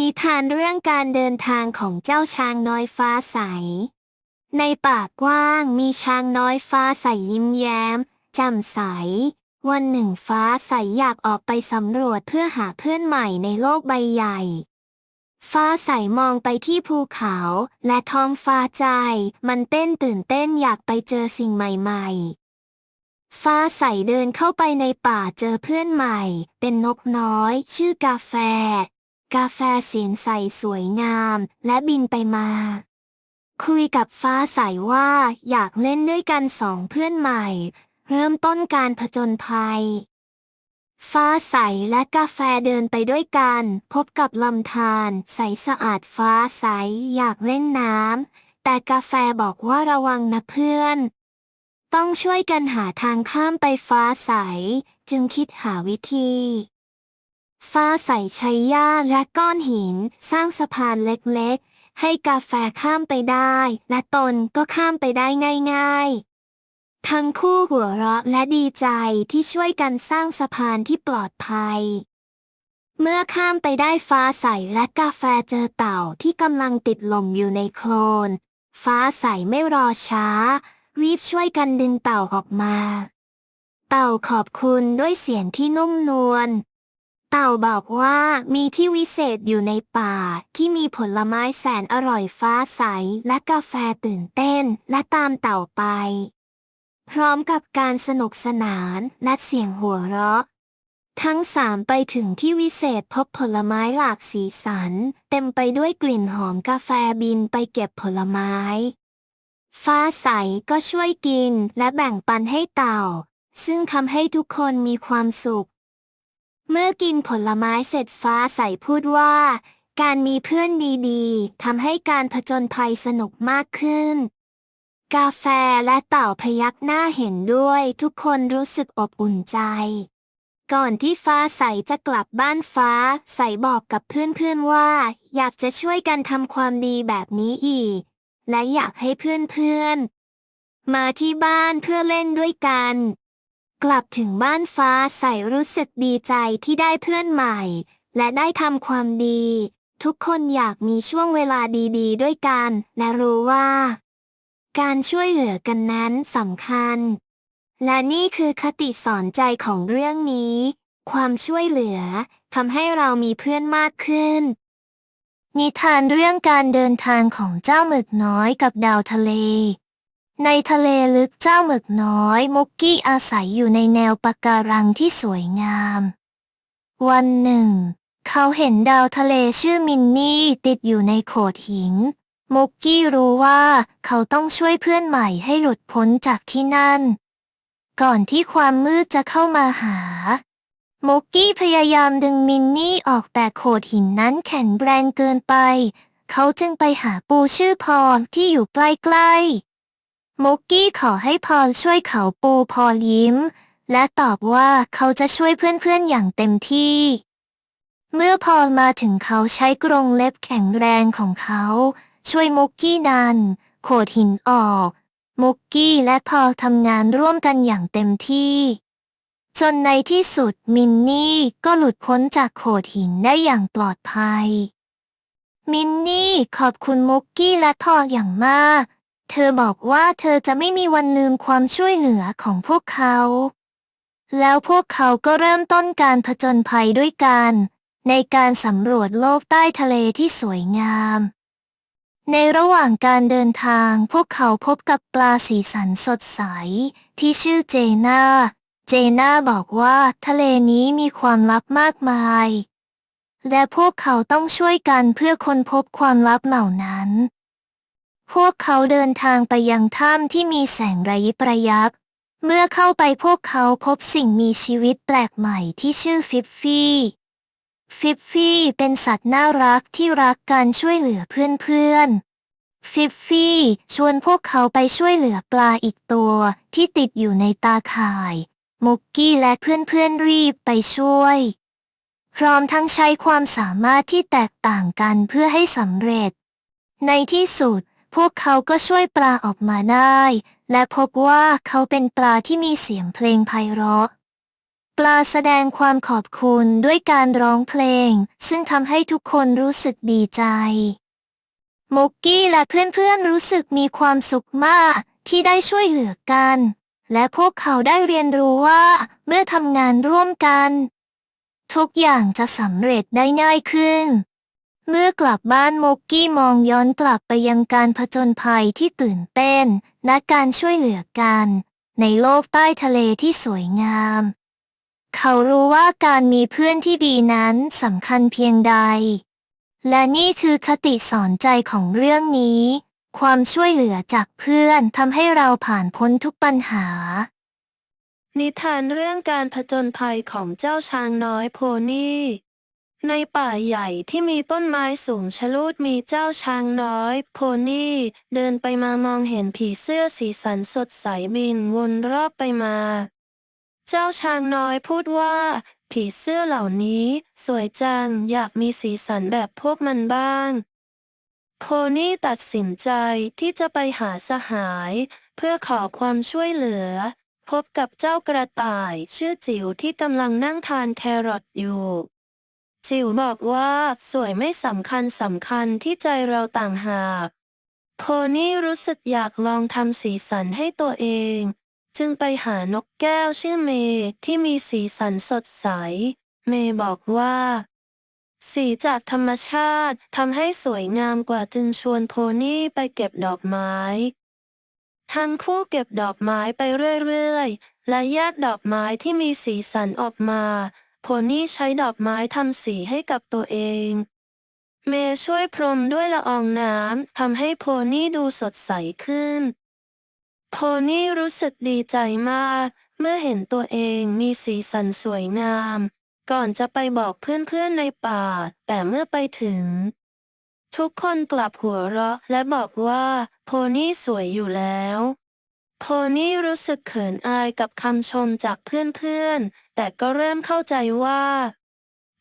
นิทานเรื่องการเดินทางของเจ้าช้างน้อยฟ้าใส ในป่ากว้างมีช้างน้อยฟ้าใสยิ้มแย้มแจ่มใส วันหนึ่งฟ้าใสอยากออกไปสำรวจเพื่อหาเพื่อนใหม่ในโลกใบใหญ่ ฟ้าใสมองไปที่ภูเขาและท้องฟ้าใจ มันเต้นตื่นเต้นอยากไปเจอสิ่งใหม่ ๆ ฟ้าใสเดินเข้าไปในป่าเจอเพื่อนใหม่ เป็นนกน้อย ชื่อกาแฟ กาแฟเสียงใสสวยงามและบินไปมา คุยกับฟ้าใสว่าอยากเล่นด้วยกันสองเพื่อนใหม่ เริ่มต้นการผจญภัย ฟ้าใสและกาแฟเดินไปด้วยกัน พบกับลำธารใสสะอาดฟ้าใสอยากเล่นน้ำแต่กาแฟบอกว่าระวังนะเพื่อน ต้องช่วยกันหาทางข้ามไปฟ้าใส จึงคิดหาวิธี ฟ้าใสใช้หญ้าและก้อนหิน สร้างสะพานเล็กๆ ให้กาแฟข้ามไปได้ และตนก็ข้ามไปได้ง่ายๆ ทั้งคู่หัวเราะและดีใจที่ช่วยกันสร้างสะพานที่ปลอดภัย เมื่อข้ามไปได้ฟ้าใสและกาแฟเจอเต่าที่กำลังติดลมอยู่ในโคลน ฟ้าใสไม่รอช้า รีบช่วยกันดึงเต่าออกมา เต่าขอบคุณด้วยเสียงที่นุ่มนวล เต่าบอกว่ามีที่วิเศษอยู่ในป่า ที่มีผลไม้แสนอร่อยฟ้าใส และกาแฟตื่นเต้น และตามเต่าไป พร้อมกับการสนุกสนานและเสียงหัวเราะ ทั้งสามไปถึงที่วิเศษพบผลไม้หลากสีสัน เต็มไปด้วยกลิ่นหอมกาแฟบินไปเก็บผลไม้ ฟ้าใสก็ช่วยกินและแบ่งปันให้เต่า ซึ่งทำให้ทุกคนมีความสุข เมื่อกินผลไม้เสร็จฟ้าใสพูดว่า การมีเพื่อนดีๆทำให้การผจญภัยสนุกมากขึ้น กาแฟและเต่าพยักหน้าเห็นด้วยทุกคนรู้สึกอบอุ่นใจ ก่อนที่ฟ้าใสจะกลับบ้านฟ้าใสบอกกับเพื่อนๆว่า อยากจะช่วยกันทำความดีแบบนี้อีก และอยากให้เพื่อนๆมาที่บ้านเพื่อเล่นด้วยกัน กลับถึงบ้านฟ้าใสรู้สึกดีใจที่ได้เพื่อนใหม่ และได้ทำความดี ทุกคนอยากมีช่วงเวลาดีๆด้วยกัน และรู้ว่า การช่วยเหลือกันนั้นสำคัญ และนี่คือคติสอนใจของเรื่องนี้ ความช่วยเหลือทำให้เรามีเพื่อนมากขึ้น นิทานเรื่องการเดินทางของเจ้าหมึกน้อยกับดาวทะเล ในทะเลลึกเจ้าหมึกน้อยมุกกี้อาศัยอยู่ในแนวปะการังที่สวยงาม วันหนึ่ง เขาเห็นดาวทะเลชื่อมินนี่ติดอยู่ในโขดหิน มุกกี้รู้ว่าเขาต้องช่วยเพื่อนใหม่ให้หลุดพ้นจากที่นั่น ก่อนที่ความมืดจะเข้ามาหา มุกกี้พยายามดึงมินนี่ออกแต่โขดหินนั้นแข็งแรงเกินไป เขาจึงไปหาปูชื่อพรที่อยู่ใกล้ๆ มุกกี้ขอให้พรช่วยเขาปูพรยิ้ม และตอบว่าเขาจะช่วยเพื่อนๆอย่างเต็มที่ เมื่อพรมาถึงเขาใช้กรงเล็บแข็งแรงของเขา ช่วยมุกกี้ดัน โขดหินออก มุกกี้และพอลทำงานร่วมกันอย่างเต็มที่ จนในที่สุดมินนี่ก็หลุดพ้นจากโขดหินได้อย่างปลอดภัย มินนี่ขอบคุณมุกกี้และพอลอย่างมาก เธอบอกว่าเธอจะไม่มีวันลืมความช่วยเหลือของพวกเขา แล้วพวกเขาก็เริ่มต้นการผจญภัยด้วยกัน ในการสำรวจโลกใต้ทะเลที่สวยงาม ในระหว่างการเดินทางพวกเขาพบกับปลาสีสันสดใส ที่ชื่อเจน่าเจน่าบอกว่าทะเลนี้มีความลับมากมาย และพวกเขาต้องช่วยกันเพื่อค้นพบความลับเหล่านั้น พวกเขาเดินทางไปยังถ้ำที่มีแสงระยิบระยับ เมื่อเข้าไปพวกเขาพบสิ่งมีชีวิตแปลกใหม่ที่ชื่อฟิฟฟี่ฟิฟฟี่เป็นสัตว์น่ารักที่รักการช่วยเหลือเพื่อนๆ ฟิฟฟี่ชวนพวกเขาไปช่วยเหลือปลาอีกตัวที่ติดอยู่ในตาข่าย มุกกี้และเพื่อนๆรีบไปช่วย พร้อมทั้งใช้ความสามารถที่แตกต่างกันเพื่อให้สำเร็จ ในที่สุด พวกเขาก็ช่วยปลาออกมาได้ และพบว่าเขาเป็นปลาที่มีเสียงเพลงไพเราะ ปลาแสดงความขอบคุณด้วยการร้องเพลง ซึ่งทำให้ทุกคนรู้สึกดีใจมุกกี้และเพื่อนๆรู้สึกมีความสุขมากที่ได้ช่วยเหลือกัน และพวกเขาได้เรียนรู้ว่าเมื่อทำงานร่วมกัน ทุกอย่างจะสำเร็จได้ง่ายขึ้น เมื่อกลับบ้านโมกกี้มองย้อนกลับไปยังการผจญภัยที่ตื่นเต้น และการช่วยเหลือกัน ในโลกใต้ทะเลที่สวยงาม เขารู้ว่าการมีเพื่อนที่ดีนั้นสำคัญเพียงใด และนี่คือคติสอนใจของเรื่องนี้ ความช่วยเหลือจากเพื่อนทำให้เราผ่านพ้นทุกปัญหา นิทานเรื่องการผจญภัยของเจ้าช้างน้อยโพนี่ ในป่าใหญ่ที่มีต้นไม้สูงชะลูดมีเจ้าช้างน้อย โพนี่ เดินไปมามองเห็นผีเสื้อสีสันสดใสบินวนรอบไปมา เจ้าช้างน้อยพูดว่า ผีเสื้อเหล่านี้ สวยจังอยากมีสีสันแบบพวกมันบ้าง โพนี่ตัดสินใจที่จะไปหาสหาย เพื่อขอความช่วยเหลือ พบกับเจ้ากระต่ายชื่อจิ๋วที่กำลังนั่งทานแครอทอยู่ จิ๋วบอกว่าสวยไม่สำคัญสำคัญที่ใจเราต่างหากโพนี่รู้สึกอยากลองทำสีสันให้ตัวเอง จึงไปหานกแก้วชื่อเมย์ที่มีสีสันสดใส เมย์บอกว่า สีจากธรรมชาติทำให้สวยงามกว่าจึงชวนโพนี่ไปเก็บดอกไม้ทั้งคู่เก็บดอกไม้ไปเรื่อยๆ และแยกดอกไม้ที่มีสีสันออกมา โพนี่ใช้ดอกไม้ทำสีให้กับตัวเอง เมย์ช่วยพรมด้วยละอองน้ำทำให้โพนี่ดูสดใสขึ้น โพนี่รู้สึกดีใจมาก เมื่อเห็นตัวเองมีสีสันสวยงาม ก่อนจะไปบอกเพื่อนๆในป่า แต่เมื่อไปถึง ทุกคนกลับหัวเราะและบอกว่า โพนี่สวยอยู่แล้ว โพนี่รู้สึกเขินอายกับคำชมจากเพื่อนๆ แต่ก็เริ่มเข้าใจว่า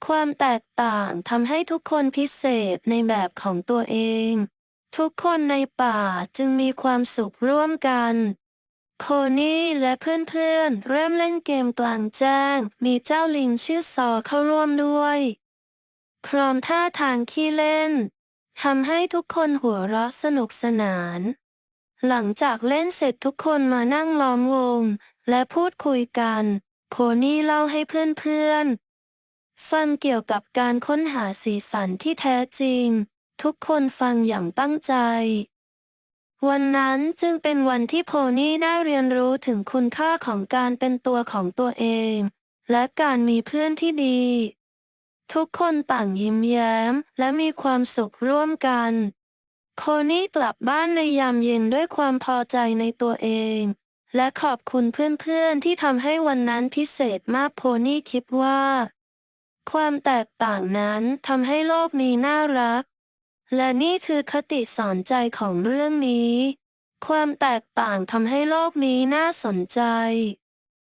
ความแตกต่างทำให้ทุกคนพิเศษในแบบของตัวเอง ทุกคนในป่าจึงมีความสุขร่วมกันโพนี่และเพื่อนๆ เริ่มเล่นเกมกลางแจ้ง มีเจ้าลิงชื่อซอเข้าร่วมด้วย พร้อมท่าทางขี้เล่นทำให้ทุกคนหัวเราะสนุกสนาน หลังจากเล่นเสร็จทุกคนมานั่งล้อมวง และพูดคุยกันโพนี่เล่าให้เพื่อนๆ ฟังเกี่ยวกับการค้นหาสีสันที่แท้จริง ทุกคนฟังอย่างตั้งใจ วันนั้นจึงเป็นวันที่โพนี่ได้เรียนรู้ถึงคุณค่าของการเป็นตัวของตัวเอง และการมีเพื่อนที่ดี ทุกคนต่างยิ้มแย้มและมีความสุขร่วมกัน โพนี่กลับบ้านในยามเย็นด้วยความพอใจในตัวเอง และขอบคุณเพื่อนๆที่ทำให้วันนั้นพิเศษมากโพนี่คิดว่า ความแตกต่างนั้นทำให้โลกนี้น่ารัก และนี่คือคติสอนใจของเรื่องนี้ ความแตกต่างทำให้โลกนี้น่าสนใจ